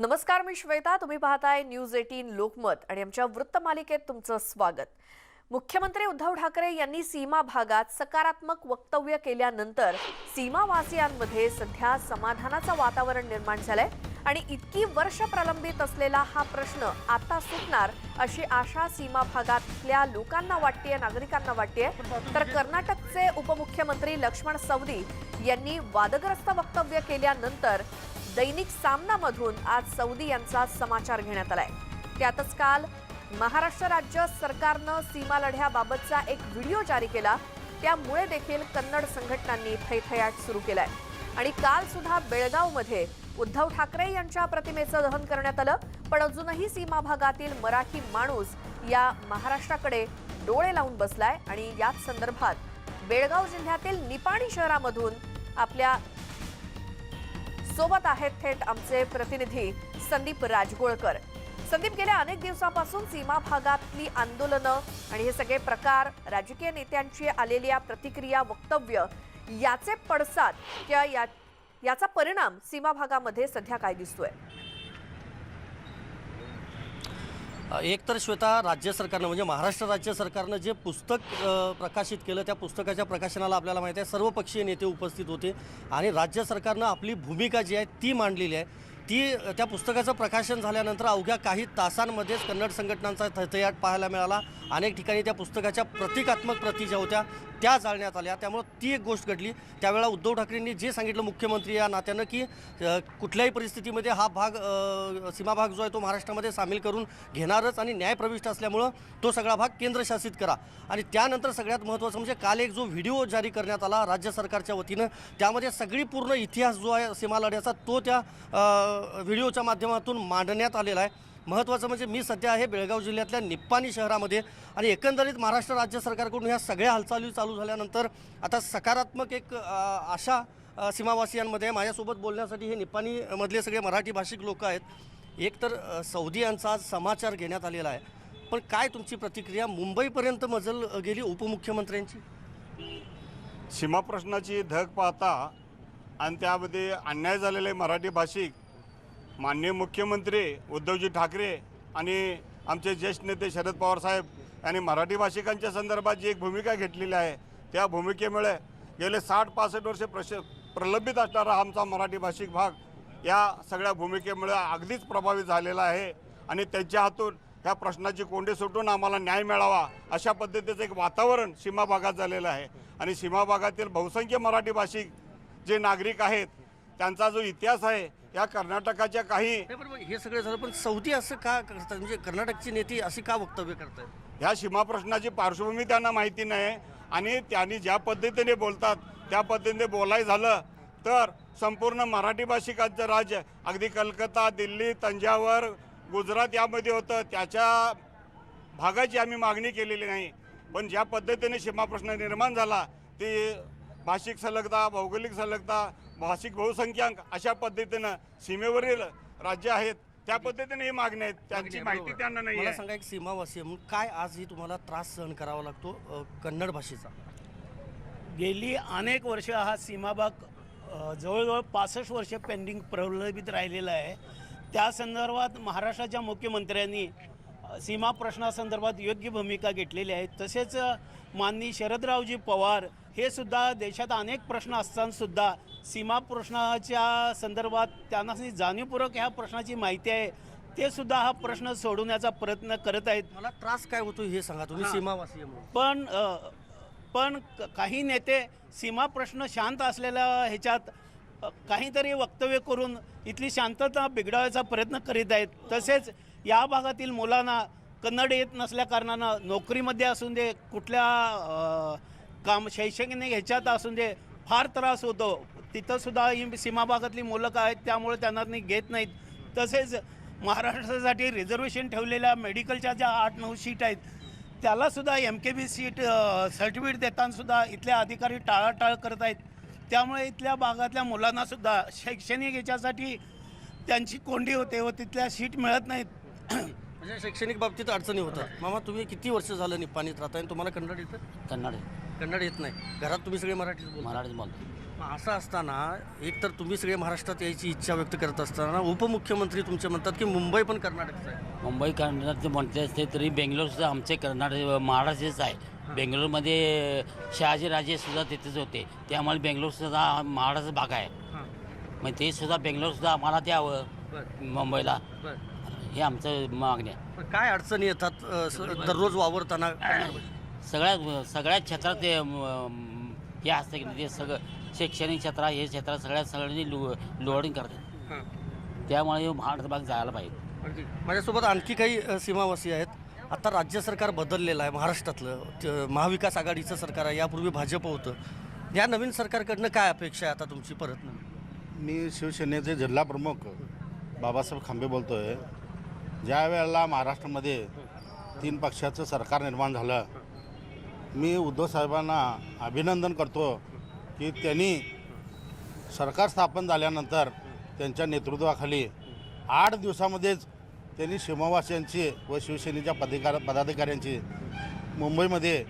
नमस्कार मी श्वेता. तुम्ही पाहताय न्यूज एटीन लोकमत आणि आमच्या वृत्तमालिकेत तुमचं स्वागत. मुख्यमंत्री उद्धव ठाकरे यांनी सीमा भागात सकारात्मक वक्तव्य केल्यानंतर सीमावासियांमध्ये सध्या समाधानाचं वातावरण निर्माण झालंय आणि इतकी वर्ष प्रलंबित असलेला हा प्रश्न आता सुटणार अशी आशा सीमा भागातल्या लोकांना वाटतेय नागरिकांना वाटतेय. तर कर्नाटकचे उपमुख्यमंत्री लक्ष्मण सवदी यांनी वादग्रस्त वक्तव्य केल्यानंतर दैनिक सामनामधून आज सौदी यांचा समाचार घेण्यात आलाय. त्यातच काल महाराष्ट्र राज्य सरकारनं सीमा लढ्याबाबतचा एक व्हिडिओ जारी केला. त्यामुळे देखील कन्नड संघटनांनी थैथयाट सुरू केलाय. आणि काल सुद्धा बेळगावमध्ये उद्धव ठाकरे यांच्या प्रतिमेचं दहन करण्यात आलं. पण अजूनही सीमा भागातील मराठी माणूस या महाराष्ट्राकडे डोळे लावून बसलाय. आणि याच संदर्भात बेळगाव जिल्ह्यातील निपाणी शहरामधून आपल्या सोबत आहेत थेट आमचे प्रतिनिधी संदीप राजगोळकर. संदीप गेल्या अनेक दिवसापासून सीमा भागातली आंदोलनं आणि हे सगळे प्रकार राजकीय नेत्यांची आलेल्या प्रतिक्रिया वक्तव्य याचे पडसाद किंवा या याचा परिणाम सीमा भागामध्ये सध्या काय दिसतोय? एकतर श्वेता राज्य सरकारनं म्हणजे महाराष्ट्र राज्य सरकारनं जे पुस्तक प्रकाशित केलं त्या पुस्तकाच्या प्रकाशनाला आपल्याला माहिती आहे सर्वपक्षीय नेते उपस्थित होते आणि राज्य सरकारनं आपली भूमिका जी आहे ती मांडलेली आहे. ती त्या पुस्तकाचं प्रकाशन झाल्यानंतर अवघ्या काही तासांमध्येच कन्नड संघटनांचा थैथयाट पाहायला मिळाला. अनेक ठिकाणी त्या पुस्तकाच्या प्रतिकात्मक प्रती ज्या होत्या त्या जाळण्यात आल्या. त्यामुळं ती एक गोष्ट घडली. त्यावेळेला उद्धव ठाकरेंनी जे सांगितलं मुख्यमंत्री या नात्यानं की कुठल्याही परिस्थितीमध्ये हा भाग सीमाभाग सीमा भाग जो आहे तो महाराष्ट्रामध्ये सामील करून घेणारच आणि न्यायप्रविष्ट असल्यामुळं तो सगळा भाग केंद्रशासित करा. आणि त्यानंतर सगळ्यात महत्त्वाचं म्हणजे काल एक जो व्हिडिओ जारी करण्यात आला राज्य सरकारच्या वतीनं त्यामध्ये सगळी पूर्ण इतिहास जो आहे सीमा लढ्याचा तो त्या व्हिडिओच्या माध्यमातून मांडण्यात आलेला आहे. महत्त्वाचं म्हणजे मी सध्या आहे बेळगाव जिल्ह्यातल्या निप्पाणी शहरामध्ये आणि एकंदरीत महाराष्ट्र राज्य सरकारकडून ह्या सगळ्या हालचाली चालू झाल्यानंतर आता सकारात्मक एक आशा सीमावासियांमध्ये माझ्यासोबत बोलण्यासाठी हे निप्पाणीमधले सगळे मराठी भाषिक लोक आहेत. एक तर सौदी यांचा आज समाचार घेण्यात आलेला आहे. पण काय तुमची प्रतिक्रिया? मुंबईपर्यंत मजल गेली उपमुख्यमंत्र्यांची? सीमा प्रश्नाची धग पाहता आणि त्यामध्ये अन्याय झालेले मराठी भाषिक माननीय मुख्यमंत्री उद्धवजी ठाकरे आणि आमचे ज्येष्ठ नेते शरद पवार साहेब यांनी मराठी भाषिकांच्या संदर्भात जी एक भूमिका घेतलेली आहे त्या भूमिकेमुळे गेले साठ पासष्ट वर्षे प्रश प्रलंबित असणारा आमचा मराठी भाषिक भाग या सगळ्या भूमिकेमुळे अगदीच प्रभावित झालेला आहे आणि त्यांच्या हातून ह्या प्रश्नाची कोंडी सुटून आम्हाला न्याय मिळावा अशा पद्धतीचं एक वातावरण सीमा भागात झालेलं आहे. आणि सीमा भागातील बहुसंख्य मराठी भाषिक जे नागरिक आहेत त्यांचा जो इतिहास आहे या कर्नाटकाच्या काही हे सगळं झालं पण सौदी असं का करतात? म्हणजे कर्नाटकची नेते अशी का वक्तव्य करतात ह्या सीमा प्रश्नाची पार्श्वभूमी त्यांना माहिती नाही आणि त्यांनी ज्या पद्धतीने बोलतात त्या पद्धतीने बोलाय झालं तर संपूर्ण मराठी भाषिकांचं राज्य अगदी कलकत्ता दिल्ली तंजावर गुजरात यामध्ये होतं. त्याच्या भागाची आम्ही मागणी केलेली नाही. पण ज्या पद्धतीने सीमा प्रश्न निर्माण झाला ते भाषिक सलगता भौगोलिक सलगता भाषिक बहुसंख्याक अशा पद्धतीनं सीमेवरील राज्य आहेत त्या पद्धतीने ही मागणी आहेत. त्यांची माहिती त्यांना नाही मला सांगा एक सीमावासी आहे म्हणून काय आजही तुम्हाला त्रास सहन करावा लागतो अ, कन्नड भाषेचा? गेली अनेक वर्ष हा सीमाभाग अ, जवळजवळ पासष्ट वर्ष पेंडिंग प्रलंबित राहिलेला आहे. त्या संदर्भात महाराष्ट्राच्या मुख्यमंत्र्यांनी सीमा प्रश्नासंदर्भात योग्य भूमिका घेतलेली आहे. तसेच माननीय शरदरावजी पवार हे सुद्धा देशात अनेक प्रश्न असतानासुद्धा सीमा प्रश्नाच्या संदर्भात त्यांना जाणीवपूर्वक ह्या प्रश्नाची माहिती आहे. ते सुद्धा हा प्रश्न सोडवण्याचा प्रयत्न करत आहेत. मला त्रास काय होतो हे सांगा तुम्ही. सीमावासी पण पण काही नेते सीमा प्रश्न शांत असलेल्या ह्याच्यात काहीतरी वक्तव्य करून इथली शांतता बिघडवायचा प्रयत्न करीत आहेत. तसेच या भागातील मुलांना कन्नड येत नसल्याकारणानं नोकरीमध्ये असून दे कुठल्या काम शैक्षणिक ह्याच्यात असून दे फार त्रास होतो. तिथंसुद्धा ही सीमा भागातली मुलं काय आहेत त्यामुळे त्यांना घेत नाहीत. तसेच महाराष्ट्रासाठी रिझर्वेशन ठेवलेल्या मेडिकलच्या ज्या आठ नऊ सीट आहेत त्यालासुद्धा M K B seat certificate देतानासुद्धा इथल्या अधिकारी टाळाटाळ करत आहेत. त्यामुळे इथल्या भागातल्या मुलांनासुद्धा शैक्षणिक याच्यासाठी त्यांची कोंडी होते व तिथल्या सीट मिळत नाहीत. म्हणजे शैक्षणिक बाबतीत अडचणी होतात. मामा तुम्ही किती वर्ष झालं निप्पाणीत राहताय आणि तुम्हाला कन्नड येतं? कन्नड कन्नड येत नाही. घरात तुम्ही सगळे मराठीच बोलता? मराठीत बोलतो. असं असताना एक तर तुम्ही सगळे महाराष्ट्रात यायची इच्छा व्यक्त करत असताना उपमुख्यमंत्री तुमचे म्हणतात की मुंबई पण कर्नाटकचं आहे. मुंबई कर्नाटक म्हणते असते तरी बेंगलोरसुद्धा आमचे कर्नाटक महाराष्ट्रच आहे. बेंगलोरमध्ये शहाजी राजे सुद्धा तिथेच होते. ते आम्हाला बेंगलोरसुद्धा महाराष्ट्र भाग आहे. मग ते सुद्धा बेंगलोरसुद्धा आम्हाला द्यावं बरं. मुंबईला. बरं. हे आमचं मागणी आहे. पण काय अडचणी येतात अ, स- दररोज वावरताना? सगळ्या सगळ्या क्षेत्रात ते अं, हे असतं की नाही, ते सगळं शैक्षणिक क्षेत्र हे क्षेत्र सगळ्या सगळ्यांनी लो लोडिंग करतात. हां. त्यामुळे हे महाराष्ट्र भाग जायला पाहिजे. अगदी. माझ्यासोबत आणखी काही अ, सीमावासी आहेत. आता राज्य सरकार बदललेलं आहे महाराष्ट्रातलं. त- महाविकास आघाडीचं सरकार आहे यापूर्वी भाजप होतं. या नवीन सरकारकडनं काय अपेक्षा आहे आता तुमची परत? मी शिवसेनेचे जिल्हा प्रमुख बाबासाहेब खांबे बोलतो आहे ज्या वेळेला महाराष्ट्रामध्ये तीन पक्षाचं सरकार निर्माण झालं मी उद्धव साहेबांना अभिनंदन करतो की त्यांनी सरकार स्थापन झाल्यानंतर त्यांच्या नेतृत्वाखाली आठ दिवसामध्येच त्यांनी सीमावासियांची व शिवसेनेच्या पदिका पदाधिकाऱ्यांची मुंबईमध्ये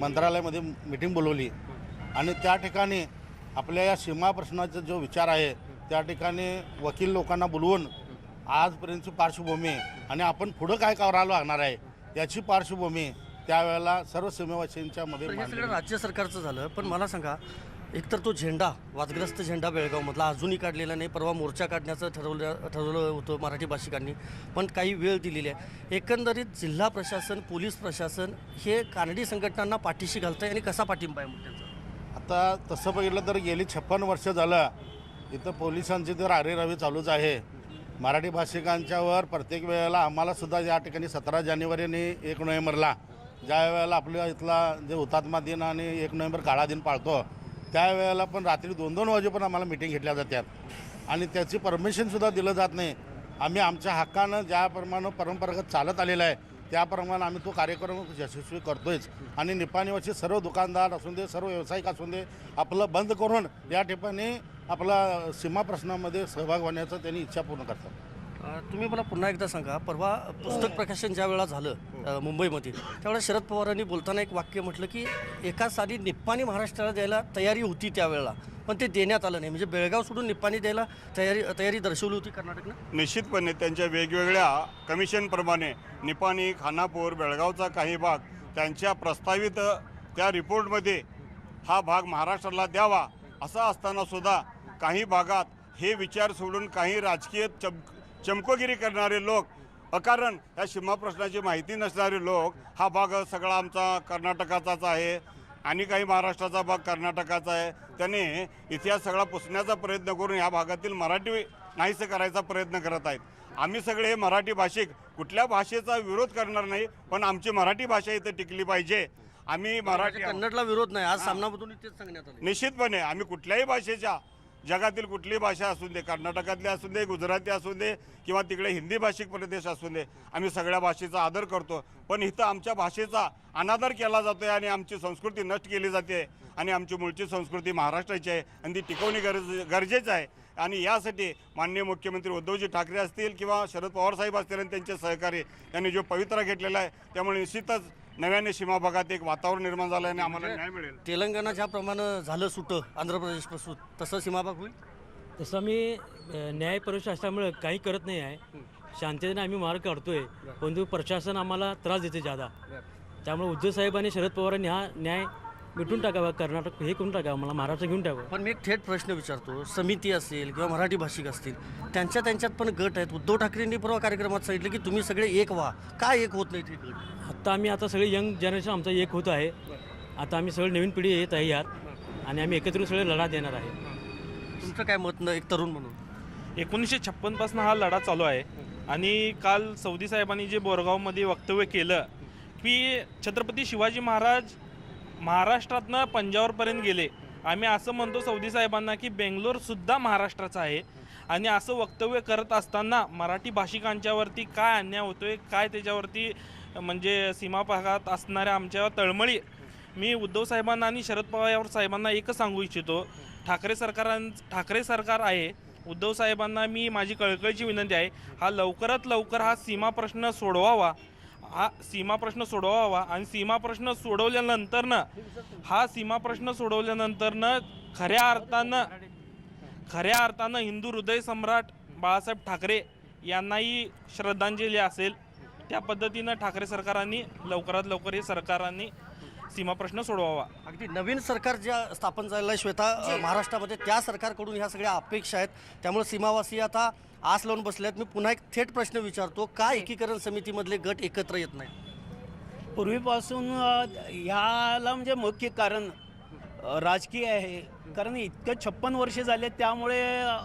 मंत्रालयामध्ये मिटिंग बोलवली. आणि त्या ठिकाणी आपल्या या सीमा प्रश्नाचा जो विचार आहे त्या ठिकाणी वकील लोकांना बोलवून आजपर्यंतची पार्श्वभूमी आणि आपण पुढं काय करावं लागणार आहे याची पार्श्वभूमी त्यावेळेला सर्व सीमावासींच्या मध्ये हे. सगळं राज्य सरकारचं झालं पण मला सांगा एकतर तो झेंडा वादग्रस्त झेंडा बेळगावमधला अजूनही काढलेला नाही परवा मोर्चा काढण्याचं ठरवलं ठरवलं होतं मराठी भाषिकांनी पण काही वेळ दिलेली आहे. एकंदरीत जिल्हा प्रशासन पोलीस प्रशासन हे कानडी संघटनांना पाठीशी घालतंय आणि कसा पाठिंबा आहे मग त्यांचा? आता तसं बघितलं तर गेली छप्पन वर्ष झालं इथं पोलिसांची तर आरेरावी चालूच आहे. मराठी भाषिकांच्यावर प्रत्येक वेळेला आम्हाला सुद्धा या ठिकाणी सतरा जानेवारी आणि एक नोव्हेंबरला ज्या वेळेला आपल्या इथला जे हुतात्मा दिन आणि एक नोव्हेंबर काळा दिन पाळतो त्यावेळेला पण रात्री दोन दोन वाजेपर्यंत आम्हाला मिटिंग घेतल्या जातात. आणि त्याची परमिशनसुद्धा दिलं जात नाही. आम्ही आमच्या हक्कानं ज्याप्रमाणे परंपरागत चालत आलेलं आहे त्याप्रमाणे आम्ही तो कार्यक्रम यशस्वी करतोयच. आणि निपाणीवरचे सर्व दुकानदार असून दे सर्व व्यावसायिक असून दे आपलं बंद करून या ठिकाणी आपला सीमा प्रश्नामध्ये सहभाग होण्याचं त्यांनी इच्छा पूर्ण करतात. तुम्ही मला पुन्हा एकदा सांगा परवा पुस्तक प्रकाशन ज्या वेळा झालं मुंबईमध्ये त्यावेळेला शरद पवारांनी बोलताना एक वाक्य म्हटलं की एका साली निप्पाणी महाराष्ट्राला द्यायला तयारी होती त्यावेळेला पण ते देण्यात आलं नाही. म्हणजे बेळगाव सोडून निप्पाणी द्यायला तयारी तयारी दर्शवली होती कर्नाटकनं? निश्चितपणे त्यांच्या वेगवेगळ्या कमिशनप्रमाणे निपाणी खानापूर बेळगावचा काही भाग त्यांच्या प्रस्तावित त्या रिपोर्टमध्ये हा भाग महाराष्ट्राला द्यावा असं असताना सुद्धा काही भागात हे विचार सोडून काही राजकीय चम चमकोगिरी करणारे लोक अकारण या सीमा प्रश्नाची माहिती नसणारे लोक हा भाग सगळा आमचा कर्नाटकाचाच आहे. आणि काही महाराष्ट्राचा भाग कर्नाटकाचा आहे. त्याने इतिहास सगळा पुसण्याचा प्रयत्न करून या भागातील मराठी नाहीसं करायचा प्रयत्न करत आहेत. आम्ही सगळे हे मराठी भाषिक कुठल्या भाषेचा विरोध करणार नाही पण आमची मराठी भाषा इथं टिकली पाहिजे. आम्ही मराठी आहोत. कन्नडला विरोध नाही. आज सामनामधून तेच सांगण्यात आलं निश्चितपणे आम्ही कुठल्याही भाषेच्या जगातील कुठलीही भाषा असू दे कर्नाटकातली असू दे गुजराती असू दे किंवा तिकडे हिंदी भाषिक प्रदेश असू दे आम्ही सगळ्या भाषेचा आदर करतो. पण इथं आमच्या भाषेचा अनादर केला जातो आहे आणि आमची संस्कृती नष्ट केली जाते आणि आमची मूळची संस्कृती महाराष्ट्राची आहे आणि ती टिकवणे गरज गरजेचं आहे. आणि यासाठी माननीय मुख्यमंत्री उद्धवजी ठाकरे असतील किंवा शरद पवार साहेब असतील आणि त्यांचे सहकारी यांनी जो पवित्रा घेतलेला आहे त्यामुळे निश्चितच नव्याने सीमा भागात एक वातावरण निर्माण झालं आणि आम्हाला न्याय मिळेल. तेलंगणा ज्याप्रमाणे झालं सुटं आंध्र प्रदेशपासून तसं सीमाभाग होईल? तसं मी अ, न्यायपरुष असल्यामुळे काही करत नाही आहे. शांततेने आम्ही मार्ग काढतोय. परंतु प्रशासन आम्हाला त्रास देते जादा त्यामुळे उद्धव साहेब आणि शरद पवारांनी हा न्याय मिटून टाकावा कर्नाटक हे करून टाकावं मला महाराष्ट्र घेऊन टाकावं. पण मी एक थेट प्रश्न विचारतो. समिती असेल किंवा मराठी भाषिक असतील त्यांच्या त्यांच्यात पण गट आहेत. उद्धव ठाकरेंनी परवा कार्यक्रमात सांगितलं की तुम्ही सगळे एक व्हा. का एक होत नाही ते गट आत्ता आम्ही आता सगळे यंग जनरेशन आमचा एक होत आहे. आता आम्ही सगळे नवीन पिढी येत आहे यात आणि आम्ही एकत्र येऊन सगळे लढा देणार आहे. तुमचं काय मत न एक तरुण म्हणून? एकोणीसशे छप्पनपासून हा लढा चालू आहे. आणि काल सौदी साहेबांनी जे बोरगावमध्ये वक्तव्य केलं की छत्रपती शिवाजी महाराज महाराष्ट्रातनं पंजाबपर्यंत गेले. आम्ही असं म्हणतो सौदी साहेबांना की बेंगलोरसुद्धा महाराष्ट्राचं आहे. आणि असं वक्तव्य करत असताना मराठी भाषिकांच्यावरती काय अन्याय होतोय काय त्याच्यावरती म्हणजे सीमा भागात असणाऱ्या आमच्या तळमळी मी उद्धव साहेबांना आणि शरद पवार साहेबांना एकच सांगू इच्छितो. ठाकरे सरकारां ठाकरे सरकार आहे. उद्धव साहेबांना मी माझी कळकळीची विनंती आहे. हा लवकरात लवकर हा सीमा प्रश्न सोडवावा. हा सीमा प्रश्न सोडवावा आणि सीमा प्रश्न सोडवल्यानंतरनं हा सीमा प्रश्न सोडवल्यानंतरनं खऱ्या अर्थानं खऱ्या अर्थानं हिंदू हृदय सम्राट बाळासाहेब ठाकरे यांनाही श्रद्धांजली असेल. त्या पद्धतीनं ठाकरे सरकारांनी लवकरात लवकर हे सरकारांनी सीमा प्रश्न सोडवावा. अगदी नवीन सरकार ज्या स्थापन झालेलं आहे श्वेता अ, महाराष्ट्रामध्ये त्या सरकारकडून ह्या सगळ्या अपेक्षा आहेत. त्यामुळे सीमावासी आता आस लावून बसले आहेत मी पुन्हा एक थेट प्रश्न विचारतो का एकीकरण समितीमधले गट एकत्र येत नाही पूर्वीपासून अ, ह्याला म्हणजे मुख्य कारण अ, राजकीय आहे. कारण इतकं छप्पन वर्षे झाले त्यामुळे अ,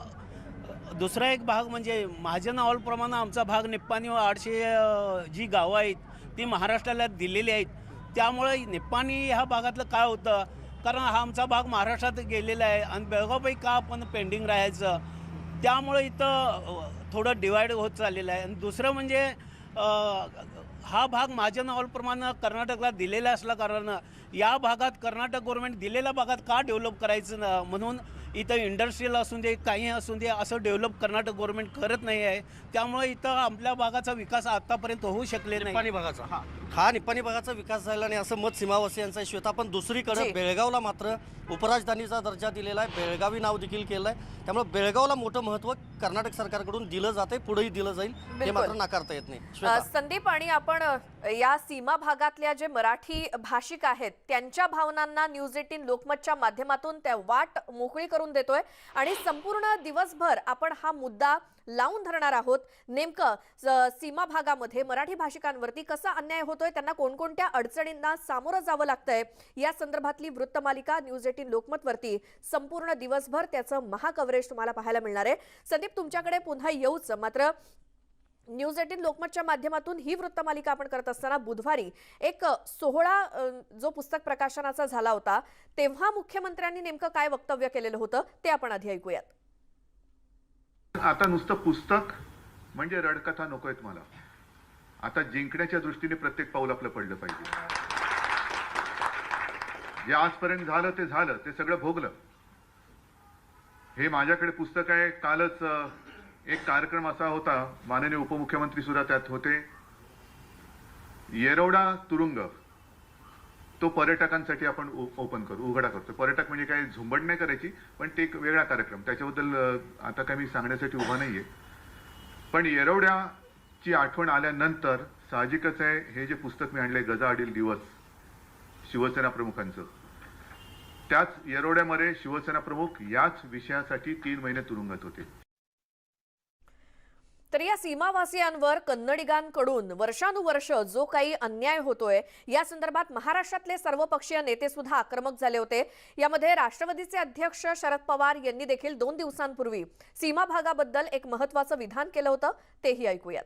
दुसरा एक भाग म्हणजे महाजन अहवालप्रमाणे आमचा भाग निप्पाणी व आठशे जी गावं आहेत ती महाराष्ट्राला दिलेली आहेत. त्यामुळे निप्पाणी ह्या भागातलं काय होतं? कारण हा आमचा भाग महाराष्ट्रात गेलेला आहे आणि बेळगावपैकी का आपण पेंडिंग राहायचं? त्यामुळे इथं थोडं डिवाईड होत चाललेलं आहे. आणि दुसरं म्हणजे हा भाग माझ्या नावाप्रमाणे कर्नाटकला दिलेला असल्या कारण या भागात कर्नाटक गव्हर्नमेंट दिलेल्या भागात का डेव्हलप करायचं म्हणून इथं इंडस्ट्रीयल असून दे काही असून दे असं डेव्हलप कर्नाटक गव्हर्नमेंट करत नाही आहे. त्यामुळे इथं आपल्या भागाचा विकास आतापर्यंत होऊ शकले नाही. भागाचा हा. निप्पाणी भागाचा विकास झाला नाही असं मत सीमावासियांचं आहे. श्वेता पण दुसरीकडे जी. बेळगावला मात्र उपराजधानीचा दर्जा दिलेला आहे. बेळगावी नाव देखील केलं आहे त्यामुळे बेळगावला मोठं महत्त्व कर्नाटक सरकारकडून दिलं जाते पुढेही दिलं जाईल हे बिलकुल. मात्र नाकारता येत नाही. अ, श्वेता. संदीप आणि आपण अ, या सीमा भागातल्या जे मराठी भाषिक आहेत त्यांच्या भावनांना न्यूज एटीन लोकमतच्या माध्यमातून त्या वाट मोकळी करून देतोय. आणि संपूर्ण दिवसभर आपण हा मुद्दा लावून धरणार आहोत. नेमकं सीमा भागामध्ये मराठी भाषिकांवरती कसा अन्याय होतोय त्यांना कोणकोणत्या अडचणींना सामोरं जावं लागतंय या संदर्भातली वृत्तमालिका न्यूज एटीन लोकमतवरती संपूर्ण दिवसभर त्याचं महाकव्हरेज तुम्हाला पाहायला मिळणार आहे. संदीप तुमच्याकडे पुन्हा येऊच. मात्र न्यूज एटीन लोकमतच्या माध्यमातून ही वृत्तमालिका आपण करत असताना बुधवारी एक सोहळा जो पुस्तक प्रकाशनाचा झाला होता तेव्हा मुख्यमंत्र्यांनी नेमकं काय वक्तव्य केलेलं होतं ते आपण आधी ऐकूयात. आता नुसतं पुस्तक म्हणजे रडकथा नकोयत मला. आता जिंकण्याच्या दृष्टीने प्रत्येक पाऊल आपलं पडलं पाहिजे. जे आजपर्यंत झालं ते झालं ते सगळं भोगलं. हे माझ्याकडे पुस्तक आहे कालच एक कार्यक्रम असा होता माननीय उपमुख्यमंत्री सुद्धा त्यात होते. येरवडा तुरुंग तो पर्यटकांसाठी आपण ओ- ओपन करू उघडा करतो पर्यटक म्हणजे काही झुंबड नाही करायची पण ते एक वेगळा कार्यक्रम. त्याच्याबद्दल आता काही मी सांगण्यासाठी उभा नाहीये. पण येरवड्याची आठवण आल्यानंतर साहजिकच आहे हे जे पुस्तक मी आणले गजा आडील दिवस शिवसेना प्रमुखांचं. त्याच येरवड्यामध्ये शिवसेना प्रमुख याच विषयासाठी तीन महिने तुरुंगात होते. तर या सीमावासियांवर कन्नडिगांकडून वर्षानुवर्ष जो काही अन्याय होतोय या संदर्भात महाराष्ट्रातले सर्वपक्षीय नेते सुद्धा आक्रमक झाले होते. यामध्ये राष्ट्रवादीचे अध्यक्ष शरद पवार यांनी देखील दोन दिवसांपूर्वी सीमा भागाबद्दल एक महत्वाचं विधान केलं होतं. तेही ऐकूयात.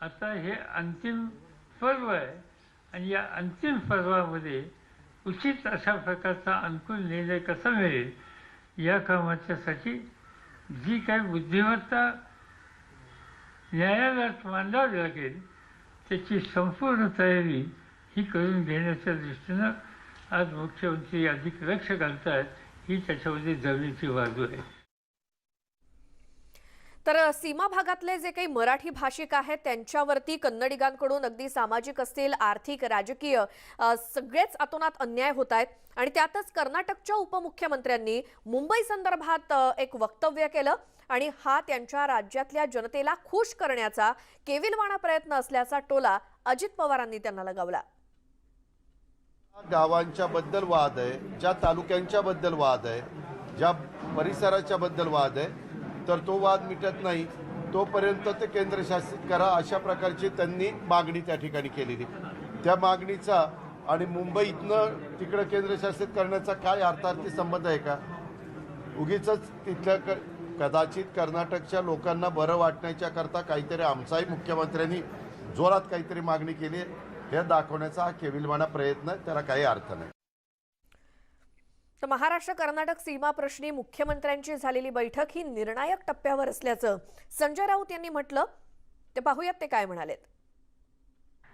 आता हे अंतिम पर्व आहे आणि या अंतिम पर्वामध्ये उचित अशा प्रकारचा अनुकूल निर्णय कसा मिळेल या कामाच्यासाठी जी काही बुद्धिमत्ता न्यायालयात मांडावी लागेल त्याची संपूर्ण तयारी ही करून घेण्याच्या दृष्टीनं आज मुख्यमंत्री अधिक लक्ष घालतात ही त्याच्यामध्ये जमिनीची बाजू आहे. तर सीमा भागातले जे काही मराठी भाषिक आहेत त्यांच्यावरती कन्नडिगांकडून अगदी सामाजिक असतील आर्थिक राजकीय सगळेच अतोनात अन्याय होत आहेत. आणि त्यातच कर्नाटकच्या उपमुख्यमंत्र्यांनी मुंबई संदर्भात एक वक्तव्य केलं आणि हा त्यांच्या राज्यातल्या जनतेला खुश करण्याचा केविलवाणा प्रयत्न असल्याचा टोला अजित पवारांनी त्यांना लगावला. गावांच्या बद्दल वाद आहे ज्या तालुक्यांच्या बद्दल वाद आहे ज्या परिसराच्या बद्दल वाद आहे तर तो वाद मिटत नाही. तोपर्यंत ते केंद्रशासित करा अशा प्रकारची त्यांनी मागणी त्या ठिकाणी केलेली. त्या मागणीचा आणि मुंबईतनं तिकडं केंद्रशासित करण्याचा काय अर्थार्थी संबंध आहे का? उगीच तिथल्या क कदाचित कर्नाटकच्या लोकांना बरं वाटण्याच्या करता काहीतरी आमचाही मुख्यमंत्र्यांनी जोरात काहीतरी मागणी केली हे दाखवण्याचा हा केविलवाणा प्रयत्न त्याला काही अर्थ नाही. तर महाराष्ट्र कर्नाटक सीमा प्रश्नी मुख्यमंत्र्यांची झालेली बैठक ही निर्णायक टप्प्यावर असल्याचं संजय राऊत यांनी म्हटलं. ते पाहूयात ते काय म्हणालेत.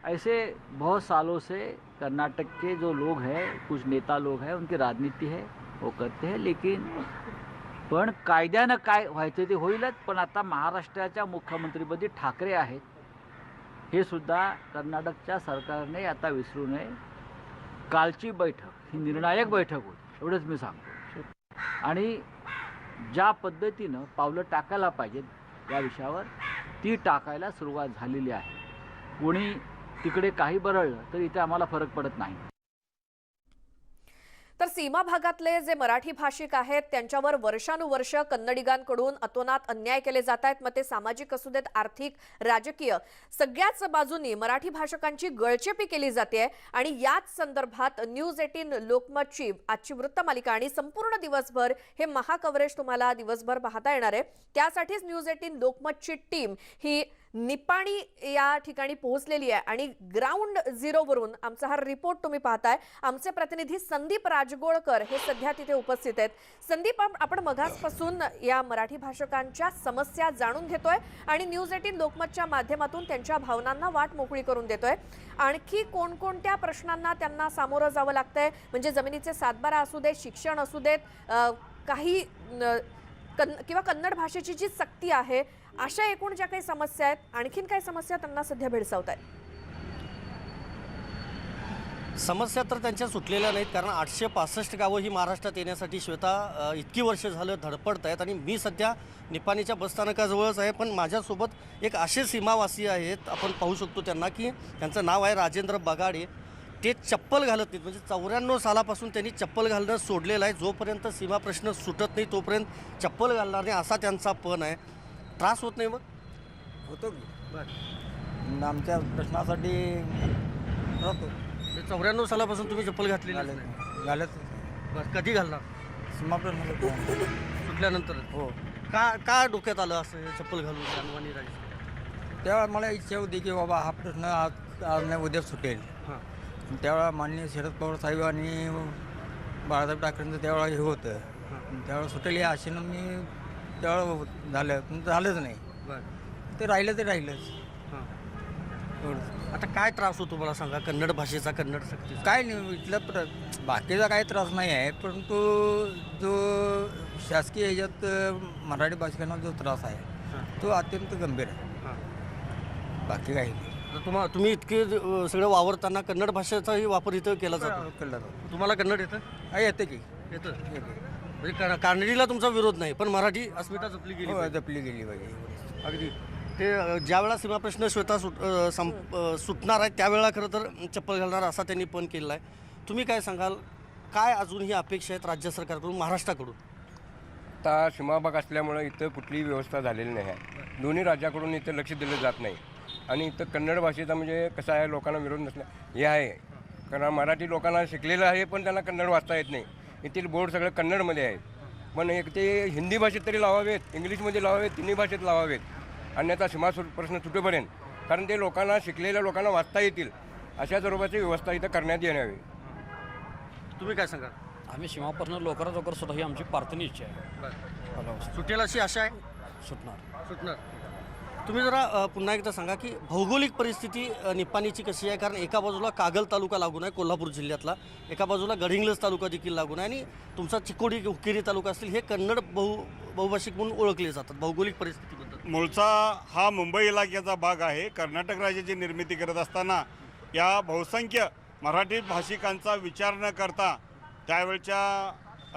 ऐसे बहुत सालों से कर्नाटक के जो लोग हैं कुछ नेता लोग हैं उनकी राजनीति है वो करते हैं लेकिन पण कायद्यानं काय व्हायचं ते होईलच पण आता महाराष्ट्राच्या मुख्यमंत्रीपदी ठाकरे आहेत. हे सुद्धा कर्नाटकच्या सरकारने आता विसरू नये. कालची बैठक ही निर्णायक बैठक होती. एवढंच मी सांगतो. आणि ज्या पद्धतीनं पावलं टाकायला पाहिजेत या विषयावर ती टाकायला सुरुवात झालेली आहे. कोणी तिकडे काही बरळलं तर इथे आम्हाला फरक पडत नाही. तर सीमा भागातले जे मराठी भाषिक आहेत त्यांच्यावर वर्षानुवर्ष कन्नडिगांकडून अतोनात अन्याय केले जात आहेत. मग ते सामाजिक असू देत आर्थिक राजकीय सगळ्याच बाजूनी मराठी भाषकांची गळचेपी केली जाते आणि याच संदर्भात न्यूज एटीन लोकमतची आजची वृत्तमालिका आणि संपूर्ण दिवसभर हे महाकव्हरेज तुम्हाला दिवसभर पाहता येणार आहे. त्यासाठीच न्यूज एटीन लोकमतची टीम ही निपाणी या ठिकाणी पोहोचलेली आहे आणि ग्राउंड झिरोवरून आमचा हा रिपोर्ट तुम्ही पाहताय. आमचे प्रतिनिधी संदीप राजगोळकर हे सध्या तिथे उपस्थित आहेत. संदीप आपण मघासपासून या मराठी भाषकांच्या समस्या जाणून घेतोय आणि न्यूज एटीन लोकमतच्या माध्यमातून त्यांच्या भावनांना वाट मोकळी करून देतोय. आणखी कोणकोणत्या प्रश्नांना त्यांना सामोरं जावं लागतंय? म्हणजे जमिनीचे सातबारा असू देत शिक्षण असू देत काही न, कन किंवा कन्नड भाषेची जी सक्ती आहे अशा एकूण ज्या काही समस्या आहेत आणखीन काही समस्या त्यांना सध्या भेडसावत आहेत. समस्या तर त्यांच्या सुटलेल्या नाहीत कारण आठशे पासष्ट गावं ही महाराष्ट्रात येण्यासाठी श्वेता इतकी वर्ष झालं धडपडत आहेत आणि मी सध्या निपाणीच्या बसस्थानकाजवळच आहे पण माझ्यासोबत एक असे सीमावासी आहेत आपण पाहू शकतो त्यांना की त्यांचं नाव आहे राजेंद्र बगाडे. ते चप्पल घालत नाहीत म्हणजे चौऱ्याण्णव सालापासून त्यांनी चप्पल घालणं सोडलेलं आहे. जोपर्यंत सीमा प्रश्न सुटत नाही तोपर्यंत चप्पल घालणार नाही असा त्यांचा पण आहे. त्रास होत नाही मग? होतो की. आमच्या प्रश्नासाठी राहतो. चौऱ्याण्णव सालापासून तुम्ही चप्पल घातलेली घालत बरं कधी घालणार? सीमा प्रश्न सुटल्यानंतर? हो. का का डोक्यात आलं असं हे चप्पल घालून जानवानी राहायचं? तेव्हा मला इच्छा होती की बाबा हा प्रश्न आज आज नाही उद्या सुटेल. हां. त्यावेळा माननीय शरद पवार साहेब आणि बाळासाहेब ठाकरेंचं त्यावेळा हे होतं. त्यावेळा सुटेल या आशेनं मी त्यावेळा झालं. पण झालंच नाही. ते राहिलं ते राहिलंच. एवढंच. आता काय त्रास होतो मला सांगा? कन्नड भाषेचा कन्नड सक्तीचा. काय नाही इथलं प्र बाकीचा काही त्रास नाही आहे परंतु जो शासकीय ह्याच्यात अ, मराठी भाषिकांना जो त्रास आहे तो अत्यंत गंभीर आहे. हां. बाकी काही नाही. तर तुम्हा तुम्ही इतके अ, सगळं वावरताना कन्नड भाषेचाही वापर इथं केला जातो. केलं जातं. तुम्हाला कन्नड येतं? हा, येतं की. येतं? येतं. म्हणजे कानडीला तुमचा विरोध नाही पण मराठी अस्मिता जपली गेली हो पाहिजे. जपली गेली पाहिजे. अगदी. ते अ, ज्यावेळा सीमाप्रश्न श्वेता सुट अ, संप अ, सुटणार आहे त्यावेळा खरं तर चप्पल घालणार असा त्यांनी पण केलेला आहे. तुम्ही काय सांगाल? काय अजूनही अपेक्षा आहेत राज्य सरकारकडून महाराष्ट्राकडून? आता सीमाभाग असल्यामुळं इथं कुठलीही व्यवस्था झालेली नाही आहे. दोन्ही राज्याकडून इथं लक्ष दिलं जात नाही. आणि इथं कन्नड भाषेचा म्हणजे कसं आहे लोकांना विरोध नसला हे आहे. कारण मराठी लोकांना शिकलेलं आहे पण त्यांना कन्नड वाचता येत नाही. येथील बोर्ड सगळं कन्नडमध्ये आहे पण एक ते हिंदी भाषेत तरी लावावेत इंग्लिशमध्ये लावावेत तिन्ही भाषेत लावावेत. अन्यथा सीमा सु प्रश्न सुटेपर्यंत कारण ते लोकांना शिकलेल्या लोकांना वाचता येतील. अशा स्वरूपाची व्यवस्था इथं करण्यात येण्यावी. तुम्ही काय सांगाल? आम्ही सीमापासून लवकरात लवकर सुद्धा ही आमची प्रार्थना इच्छा आहे. सुटेल अशी आशा आहे? सुटणार. सुटणार. तुम्ही जरा पुन्हा एकदा सांगा की भौगोलिक परिस्थिती निपाणीची कशी आहे? कारण एका बाजूला कागल तालुका लागून आहे कोल्हापूर जिल्ह्यातला. एका बाजूला गडिंग्लज तालुका देखील लागून आहे आणि तुमचा चिकोडी हुकेरी तालुका असतील हे कन्नड बहु बहुभाषिक म्हणून ओळखले जातात भौगोलिक परिस्थितीबद्दल. मूळचा हा मुंबई इलाक्याचा भाग आहे. कर्नाटक राज्याची निर्मिती करत असताना या बहुसंख्य मराठी भाषिकांचा विचार न करता त्यावेळच्या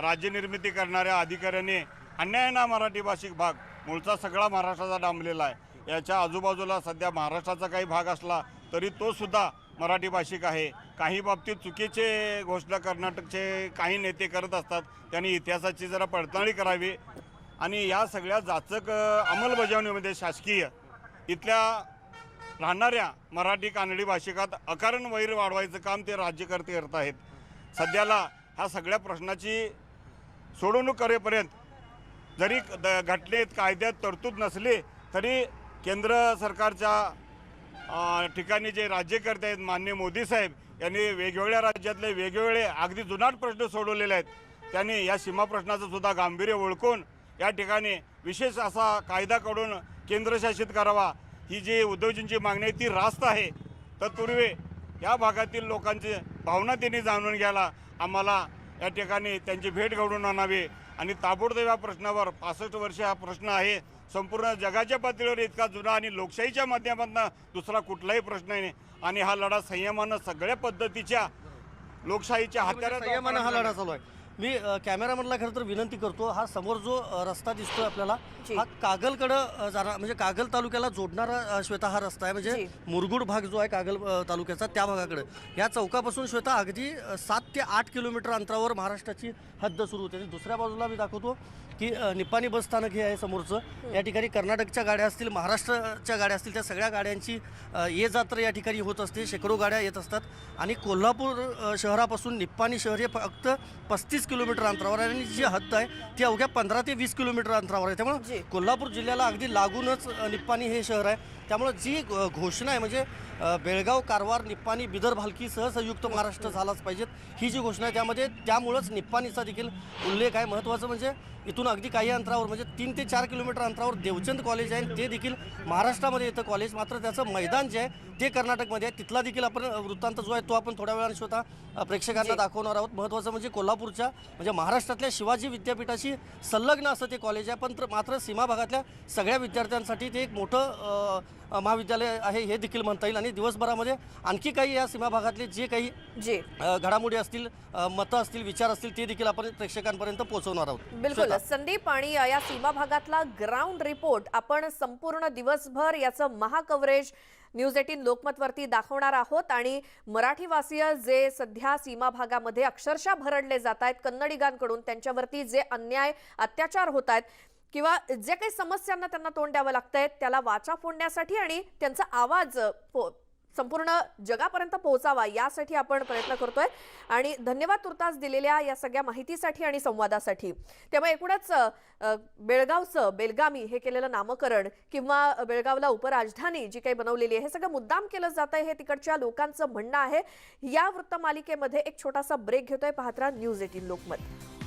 राज्यनिर्मिती करणाऱ्या अधिकाऱ्याने अन्याय ना मराठी भाषिक भाग मूळचा सगळा महाराष्ट्राचा डांबलेला आहे. याच्या आजूबाजूला सध्या महाराष्ट्राचा काही भाग असला तरी तो सुद्धा मराठी भाषिक आहे. काही बाबतीत चुकीचे घोषणा कर्नाटकचे काही नेते करत असतात. त्यांनी इतिहासाची जरा पडताळणी करावी. आणि या सगळ्या जाचक अंमलबजावणीमध्ये शासकीय इथल्या राहणाऱ्या मराठी कानडी भाषिकात अकारण वैर वाढवायचं काम ते राज्यकर्ते करत आहेत. सध्याला ह्या सगळ्या प्रश्नाची सोडवणूक करेपर्यंत जरी द घटनेत कायद्यात तरतूद नसली तरी केंद्र सरकारच्या ठिकाणी जे राज्यकर्ते आहेत मान्य मोदी साहेब यांनी वेगवेगळ्या राज्यातले वेगवेगळे अगदी जुनाट प्रश्न सोडवलेले आहेत. त्यांनी या सीमा प्रश्नाचं सुद्धा गांभीर्य ओळखून या ठिकाणी विशेष असा कायदा काढून केंद्रशासित करावा. ही जी उद्योजींची मागणी आहे ती रास्त आहे. तत्पूर्वी या भागातील लोकांची भावना त्यांनी जाणून घ्यायला आम्हाला या ठिकाणी त्यांची भेट घडवून आणावी. आणि ताबडतोब या प्रश्नावर पासष्ट वर्ष हा प्रश्न आहे. संपूर्ण जगाच्या पातळीवर इतका जुना आणि लोकशाहीच्या माध्यमातून दुसरा कुठलाही प्रश्न नाही. आणि हा लढा संयमानं सगळ्या पद्धतीच्या लोकशाहीच्या हात्याऱ्यात संयमानं हा लढा चालू आहे. मी कॅमेरामॅनला खरं तर विनंती करतो हा समोर जो रस्ता दिसतोय आपल्याला. हा कागलकडं जाणार म्हणजे कागल तालुक्याला जोडणारा श्वेता हा रस्ता आहे. म्हणजे. मुरगुड भाग जो आहे कागल तालुक्याचा त्या भागाकडे. या चौकापासून श्वेता अगदी सात ते आठ किलोमीटर अंतरावर महाराष्ट्राची हद्द सुरू होते. आणि दुसऱ्या बाजूला मी दाखवतो की निपाणी बस स्थानक हे आहे समोरचं. या ठिकाणी कर्नाटकच्या गाड्या असतील महाराष्ट्राच्या गाड्या असतील त्या सगळ्या गाड्यांची ये जा तर या ठिकाणी होत असते. शेकडो गाड्या येत असतात. आणि कोल्हापूर शहरापासून निप्पाणी शहर हे फक्त पस्तीस किलोमीटर अंतरावर आहे. आणि जी हद्द आहे ती अवघ्या पंधरा ते वीस किलोमीटर अंतरावर आहे. त्यामुळे कोल्हापूर जिल्ह्याला अगदी लागूनच निप्पाणी हे शहर आहे. त्यामुळे जी घोषणा आहे म्हणजे बेळगाव कारवार निप्पाणी बिदर भालकीसह संयुक्त महाराष्ट्र झालाच पाहिजेत. ही जी घोषणा आहे त्यामध्ये त्यामुळंच निप्पाणीचा देखील उल्लेख आहे. महत्त्वाचं म्हणजे इथून अगदी काही अंतरावर म्हणजे तीन ते चार किलोमीटर अंतरावर देवचंद कॉलेज आहे. ते देखील महाराष्ट्रामध्ये येतं कॉलेज मात्र त्याचं मैदान जे आहे ते कर्नाटकमध्ये आहे. तिथला देखील आपण वृत्तांत जो आहे तो आपण थोड्या वेळाने स्वतः प्रेक्षकांना जी. दाखवणार आहोत. महत्त्वाचं म्हणजे कोल्हापूरच्या म्हणजे महाराष्ट्रातल्या शिवाजी विद्यापीठाशी संलग्न असं ते कॉलेज आहे. पण तर मात्र सीमा भागातल्या सगळ्या विद्यार्थ्यांसाठी ते एक मोठं महाविद्यालय आहे हे देखील म्हणता येईल. आणि दिवसभरामध्ये आणखी काही या सीमा भागातले जे काही जी. घडामोडी असतील मतं असतील विचार असतील ते देखील आपण प्रेक्षकांपर्यंत पोहोचवणार आहोत. बिलकुल. संदीप आणि या सीमा भागातला ग्राउंड रिपोर्ट आपण संपूर्ण दिवसभर याचं महाकव्हरेज न्यूज एटीन लोकमतवरती दाखवणार आहोत. आणि मराठीवासीय जे सध्या सीमा भागामध्ये अक्षरशः भरडले जात आहेत कन्नडिगांकडून त्यांच्यावरती जे अन्याय अत्याचार होत आहेत किंवा जे काही समस्यांना त्यांना तोंड द्यावं लागतंय त्याला वाचा फोडण्यासाठी आणि त्यांचा आवाज संपूर्ण जगापर्यंत पोहोचावा यासाठी आपण प्रयत्न करतोय. आणि धन्यवाद तुर्तास दिलेल्या या सगळ्या माहितीसाठी आणि संवादासाठी. त्यामुळे एकूणच बेळगावचं बेलगामी हे केलेलं नामकरण किंवा बेळगावला उपराजधानी जी काही बनवलेली आहे हे सगळं मुद्दाम केलं जात आहे हे तिकडच्या लोकांचं म्हणणं आहे. या वृत्तमालिकेमध्ये एक छोटासा ब्रेक घेतोय. पाहत्रा न्यूज एटीन लोकमत.